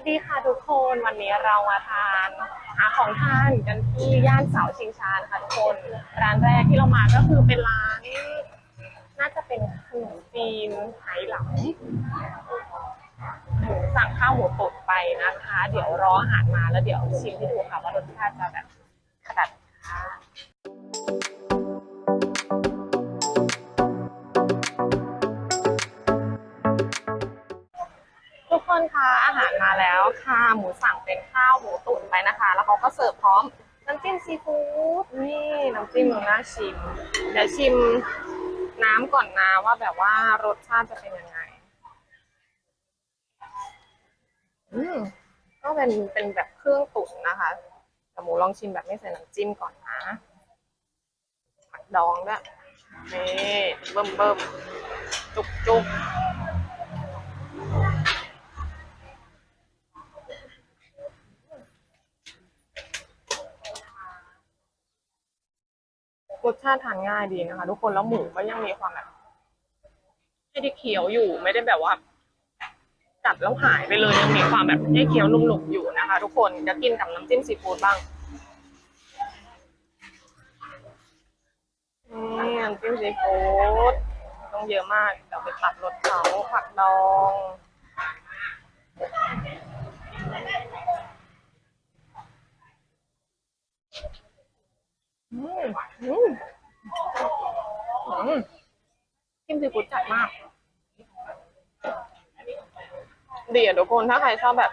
สดีค่ะทุกคนวันนี้เรามาทานหาของทานกันที่ย่านเสาชิงชานะคะทุกคนร้านแรกที่เรามาก็คือเป็นร้าน น่าจะเป็นขนมจีนไหหลำหมูสั่งข้าวหมูตุ๋นไปนะคะ เดี๋ยวรออาหารมาแล้วเดี๋ยวชิมให้ดูค่ะว่ารสชาติจะแบบขนาดไหนค่ะ คนคะอาหารมาแล้วค่ะ หมูสั่งเป็นข้าวหมูตุ๋นไปนะคะ แล้วเขาก็เสิร์ฟพร้อมน้ำจิ้มซีฟู้ดนี่น้ำจิ้มน่าชิม เดี๋ยวชิมน้ำก่อนนะว่าแบบว่ารสชาติจะเป็นยังไง อืมก็เป็นเป็นแบบเครื่องตุ๋นนะคะแต่หมูลองชิมแบบไม่ใส่น้ำจิ้มก่อนนะผักดองด้วยนี่เบิ่มเบิ่มจุกจุก ชาติทานง่ายดีนะคะ ทุกคนแล้วหมูก็ยังมีความแบบให้ได้เคี้ยวอยู่ ไม่ได้แบบว่ากัดแล้วหายไปเลยยังมีความแบบให้เคี้ยวนุ่มๆอยู่นะคะ ทุกคนจะกินกับน้ำจิ้มซีฟู้ดบ้างนี่น้ำจิ้มซีฟู้ดต้องเยอะมากเดี๋ยวไปตัดรสเขาผักดองอืมอืมอืม จิ้มซีฟู้ดจัดมาก ดีอะทุกคนถ้าใครชอบแบบ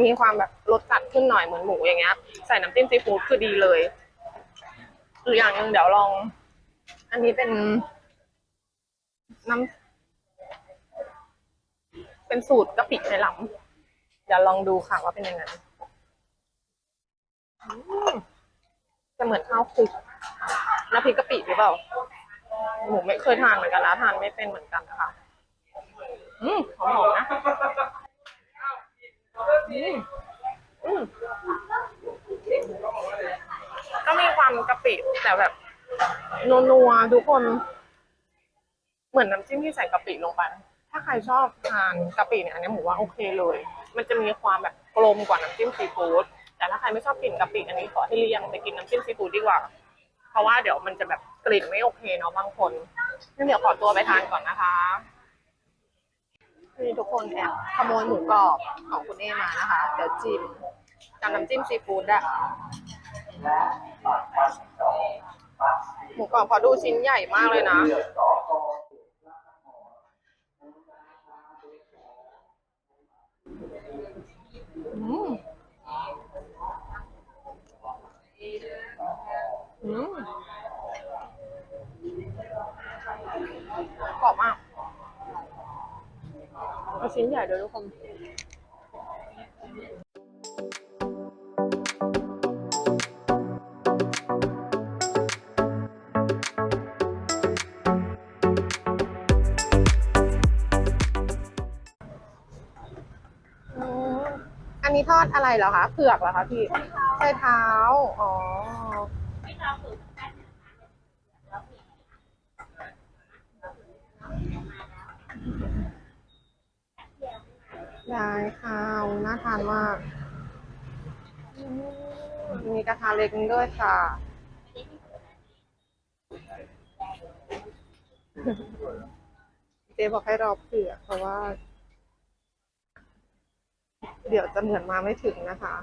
มีความแบบรสจัดขึ้นหน่อยเหมือนหมูอย่างเงี้ย ใส่น้ำจิ้มซีฟู้ดคือดีเลยหรืออย่างหนึ่งเดี๋ยวลอง อันนี้เป็นน้ำเป็นสูตรกะปิไหหลำเดี๋ยวลองดูค่ะว่าเป็นยังไง จะเหมือนข้าวคลุกน้ำพริกกะปิหรือเปล่าหมูไม่เคยทานเหมือนกันนะทานไม่เป็นเหมือนกันค่ะ อืมหอมๆนะ อืมอืมก็มีความกะปิแต่แบบนัวๆทุกคน เหมือนน้ำจิ้มที่ใส่กะปิลงไป ถ้าใครชอบทานกะปิเนี่ยอันนี้หมูว่าโอเคเลย มันจะมีความแบบกลมกว่าน้ำจิ้มซีฟู้ด แต่ถ้าใครไม่ชอบกลิ่นกะปิอันนี้ขอให้เลี่ยงไปกินน้ำจิ้มซีฟู้ดดีกว่า เพราะว่าเดี๋ยวมันจะแบบกลิ่นไม่โอเคเนาะบางคนงั้นเดี๋ยวขอตัวไปทานก่อนนะคะนี่ทุกคนแอบขโมยหมูกรอบของคุณเอมานะคะ เดี๋ยวจิ้มกับน้ำจิ้มซีฟู้ดอะหมูกรอบขอดูชิ้นใหญ่มากเลยนะ อืมอืมกรอบมาก เอาชิ้นใหญ่เลยทุกคนอืมอันนี้ทอดอะไรเหรอคะ เผือกเหรอคะพี่ใช่เท้า อ๋อ ได้ค่ะน่าทานมากมีกระทะเล็กด้วยค่ะเจ๊บอกให้รอเผื่อเพราะว่า เดี๋ยวจะเหมือนมาไม่ถึงนะคะ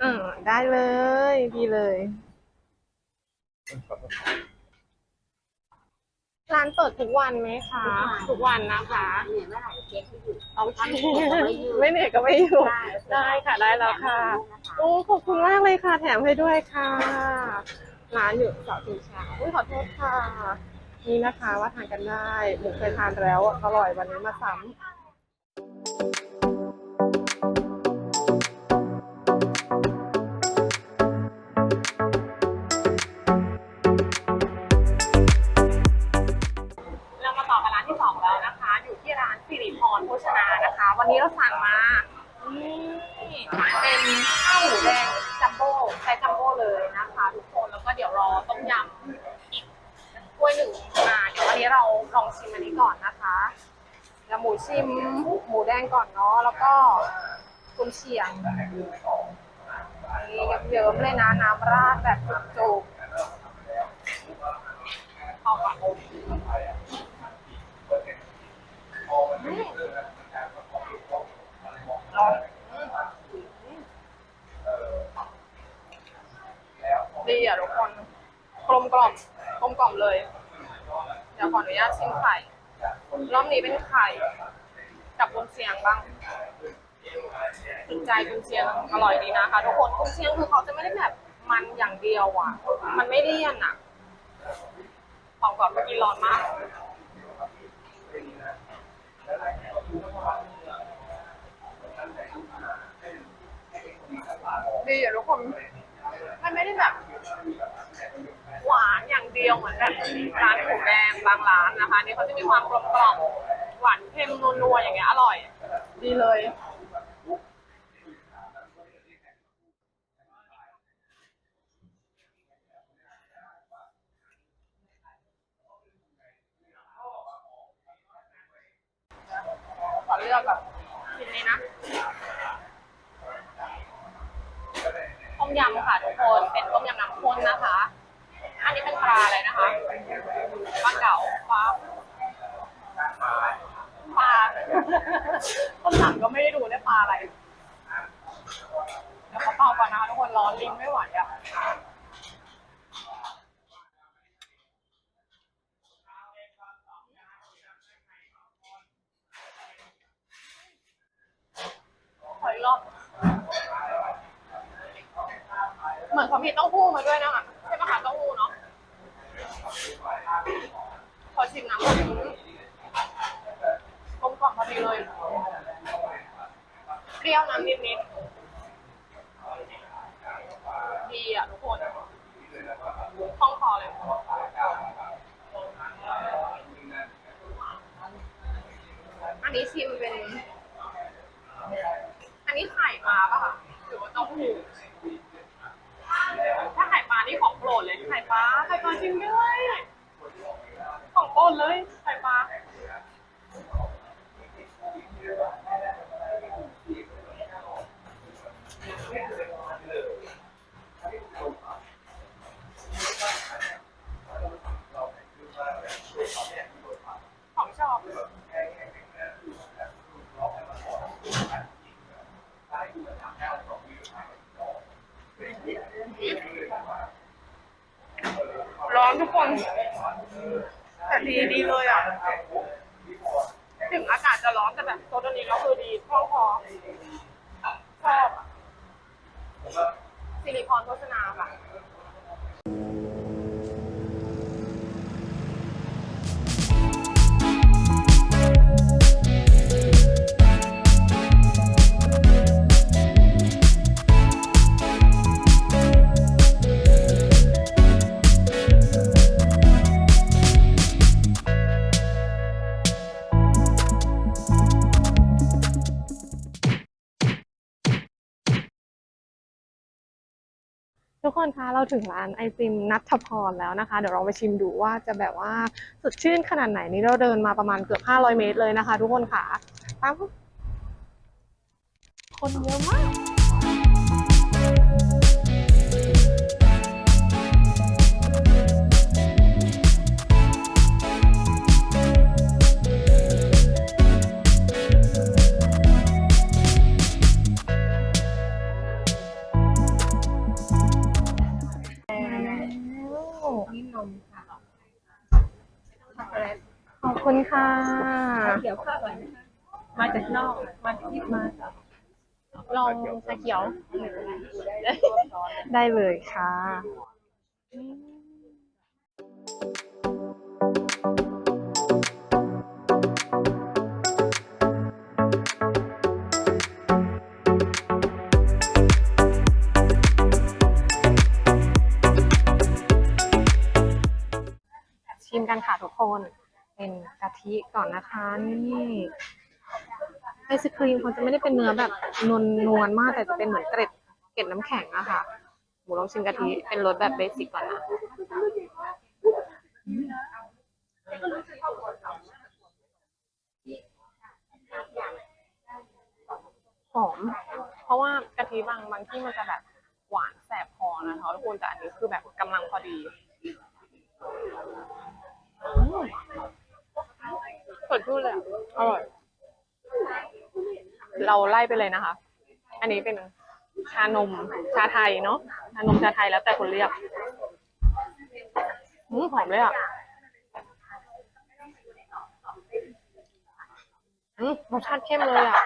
เออได้เลย ดีเลย ร้านเปิดทุกวันไหมคะ ทุกวันนะคะเหนื่อยเมื่อไหร่เช็คให้หยุดโอเคไม่เหนื่อยก็ไม่หยุดไม่เหนื่อยก็ไม่อยู่ได้ได้ค่ะได้แล้วค่ะโอ้ขอบคุณมากเลยค่ะ แถมให้ด้วยค่ะ ร้านอยู่เสาชิงช้าอุ้ยขอโทษค่ะ นี่นะคะว่าทานกันได้หมูเคยทานแล้วอร่อยวันนี้มาซ้ำ วันนี้เราสั่งมานี่เป็นข้าวหมูแดงจัมโบ้ใช้จัมโบ้เลยนะคะทุกคนแล้วก็เดี๋ยวรอต้มยำอีกถ้วยหนึ่งมาเดี๋ยววันนี้เราลองชิมอันนี้ก่อนนะคะแล้วหมูชิมหมูแดงก่อนเนาะแล้วก็กุนเชียงนี่เยิ้มๆเลยนะน้ำราดแบบจุกๆเอาอะอืมร้อนดีอะทุกคน กลมกล่อมกลมกล่อมเลย เดี๋ยวขออนุญาตชิมไข่ รอบ นี้เป็นไข่กับกุนเชียงบ้างถึงใจกุนเชียงอร่อยดีนะคะทุกคนกุนเชียงคือเขาจะไม่ได้แบบมันอย่างเดียวอะ มันไม่เลี่ยนอะของก่อนเมื่อกี้ร้อนมากดีอะทุกคน มันไม่ได้แบบ หวานอย่างเดียวเหมือนแบบร้านหมูแดงบางร้านนะคะนี่เขาจะมีความกลมกล่อมหวานเค็มนัวๆอย่างเงี้ยอร่อย ดีเลย ขอเลือกแบบชิ้นนี้นะต้มยำค่ะทุกคน เป็นต้มยำน้ำข้นนะคะ อันนี้เป็นปลาอะไรนะคะปลาเก๋าปลาปลาต้นหลังก็ไม่ได้ดูได้ปลาอะไรเดี๋ยวเขาเป่าก่อนนะคะทุกคนร้อนลิ้นไม่ไหวอะ ขออีกรอบ เหมือนเขามีเต้าหู้มาด้วยนะคะใช่ไหมคะเต้าหู้เนาะ ขอชิมน้ำก่อนกลมกล่อมพอดีเลย เปรี้ยวน้ำนิ ดีอะทุกคนคล่องคอเลยอันนี้ชิมเป็น อันนี้ไข่ปลาป่ะคะหรือว่าเต้าหู้ถ้าไข่ปลานี่ของโปรดเลยไข่ปลาไข่ปลาจริงด้วยของโปรดเลยไข่ปลา ของชอบ ร้อนทุกคน แต่ดีดีเลยอะ ถึงอา กาศจะร้อนแต่แบบโซดานี้ก็คือดีคล่องคอชอบอะสิริพรโฆษณาค่ะ ทุกคนคะเราถึงร้านไอติมนัทพรแล้วนะคะ เดี๋ยวเราไปชิมดูว่าจะแบบว่าสดชื่นขนาดไหนนี่เราเดินมาประมาณเกือบ 500 เมตรเลยนะคะ ทุกคนค่ะตามคนเยอะมาก เขียวข้าวอร่อยนะคะมาจากนอกมาจากญี่ปุ่นมาจากลองชาเขียวได้ตัวร้อนได้เลยค่ะ ชิมกันค่ะทุกคน กะทิก่อนนะคะนี่ไอศครีมเขาจะไม่ได้เป็นเนื้อแบบนวลนวลมากแต่จะเป็นเหมือนเกล็ดเกล็ดน้ำแข็งอะค่ะหมูลองชิมกะทิเป็นรสแบบเบสิกก่อนนะหอม เพราะว่ากะทิบางบางที่มันจะแบบหวานแสบคอนะคะทุกคนแต่อันนี้คือแบบกำลังพอดี อืม ดชื่นเลยอะอร่อย เราไล่ไปเลยนะคะ อันนี้เป็นชานมชาไทยเนาะ ชานมชาไทยแล้วแต่คนเรียกอืมหอมเลยอะอืมรสชาติเข้มเลยอะ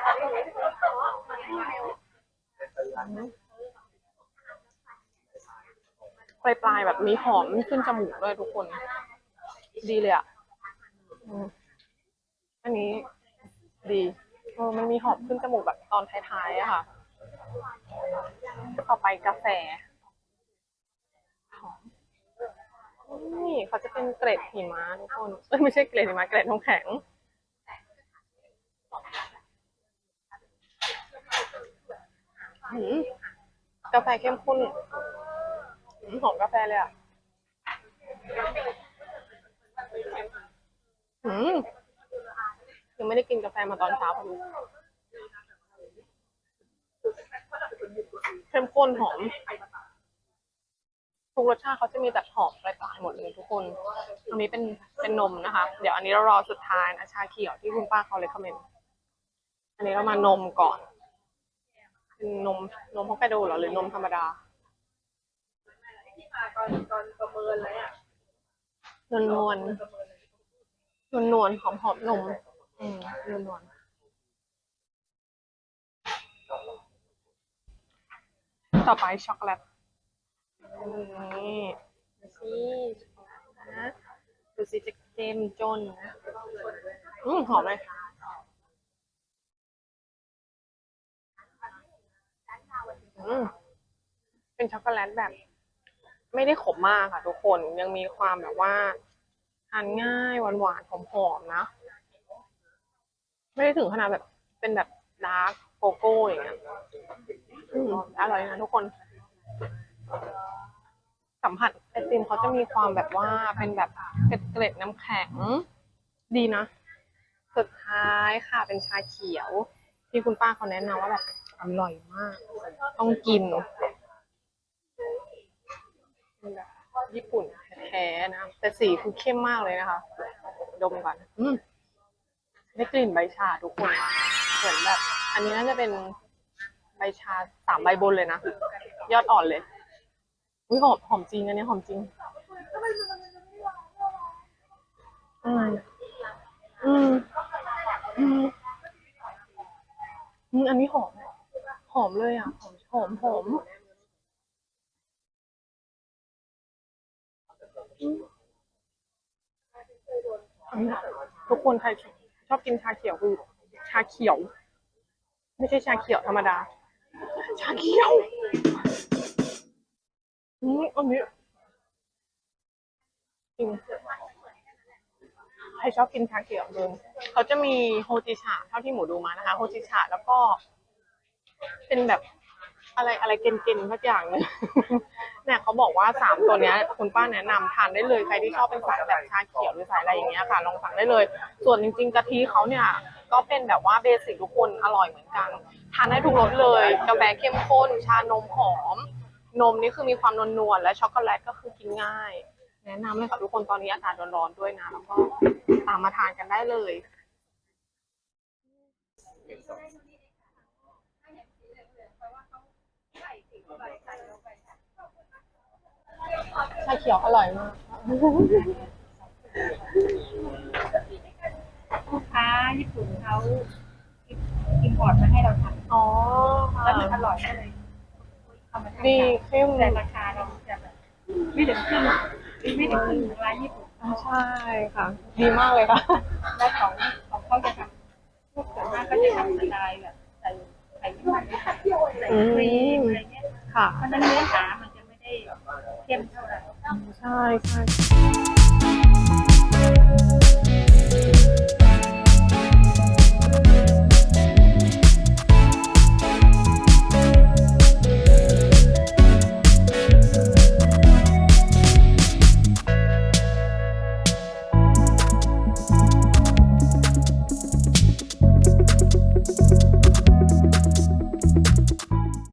ปลายปลายๆแบบมีหอมขึ้นจมูกด้วยทุกคน ดีเลยอะ อันนี้ดีเออมันมีหอมขึ้นจมูกแบบตอนท้ายๆอะค่ะ ต่อไปกาแฟหอมนี่เขาจะเป็นเกรดหิมะทุกคนเอ้ยไม่ใช่เกรดหิมะเกรดน้ำแข็งกาแฟเข้มข้นหอมกาแฟเลยอะหืม ยังไม่ได้กินกาแฟมาตอนเช้าพอดีเข้มข้นหอม ทุกรสชาติเขาจะมีแบบหอมปลายๆหมดเลยทุกคน อันนี้เป็นเป็นนมนะคะ เดี๋ยวอันนี้เรารอสุดท้ายนะชาเขียวที่คุณป้าเขาเลยคอมเมนต์อันนี้เรามานมก่อนเป็นนมนมฮอกไกโดเหรอหรือนมธรรมดาตอนตอนประเมินเลยอะนวลนวลนวลนวลหอมหอมนม อืมนวลนวลต่อไปช็อกโกแลตนี่ดูสินะดูสิจะเจมจนนะอืมหอมเลยอืมเป็นช็อกโกแลตแบบ ไม่ได้ขมมากค่ะทุกคนยังมีความแบบว่าทานง่ายหวานหวานๆหอมๆนะ ไม่ได้ถึงขนาดแบบเป็นแบบดาร์กโกโก้อย่างเงี้ยอืมอร่อยนะทุกคน สัมผัสไอติมเขาจะมีความแบบว่าเป็นแบบเกล็ดเกล็ดน้ำแข็ง ดีนะ สุดท้ายค่ะเป็นชาเขียว ที่คุณป้าเขาแนะนำว่าแบบอร่อยมาก ต้องกินเป็นแบบญี่ปุ่นแท้ๆนะ แต่สีคือเข้มมากเลยนะคะ ดมก่อน อืม ได้กลิ่นใบชาทุกคนเหมือนแบบ อันนี้น่าจะเป็นใบชาสามใบบนเลยนะ ยอดอ่อนเลยอุ้ยหอมหอมจริงอันนี้หอมจริงอืมอืมอืมอืมอันนี้หอม หอมเลยอะ หอมหอมหอมอืมทุกคนใคร ชอบกินชาเขียวคือชาเขียว ไม่ใช่ชาเขียวธรรมดา ชาเขียวอืมอันนี้จริงใครชอบกินชาเขียวเดินเขาจะมีโฮจิชาเท่าที่หมูดูมานะคะ โฮจิชาแล้วก็ เป็นแบบ อะไรอะไรเกนๆสักอย่างหนึงเนี่ยเขาบอกว่าสามตัวเนี้ยคุณป้าแนะนำทานได้เลยใครที่ชอบเป็นสายแบบชาเขียวหรือสายอะไรอย่างเงี้ยค่ะลองสั่งได้เลย ส่วนจริง ๆกะทิเขาเนี่ยก็เป็นแบบว่าเบสิกทุกคนอร่อยเหมือนกันทานได้ทุกรสเลยกาแฟเข้มข้น ชานมหอม นมนี่คือมีความนวลๆและช็อกโกแลตก็คือกินง่าย แนะนำเลยค่ะทุกคนตอนนี้อากาศร้อนๆด้วยนะแล้วก็ตามมาทานกันได้เลย ชาเขียวอร่อยมากลูกค้าญี่ปุ่นเขาอินพอร์ตมาให้เราทำอ๋อแล้วมันอร่อยก็เลยเอามาทำดีเข้มแต่ราคาเราจะแบบไม่ถึงครึ่งไม่ถึงครึ่งของร้านญี่ปุ่นอ่าใช่ค่ะ ดีมากเลยค่ะ แล้วของของเขาจะทำพวกส่วนมากก็จะทำสไตล์แบบใส่ไข่มันใส่ครีมอะไรเงี้ย ค่ะเพราะฉะนั้นเนื้อหามันจะไม่ได้เข้มเท่าไหร่ ใช่ใช่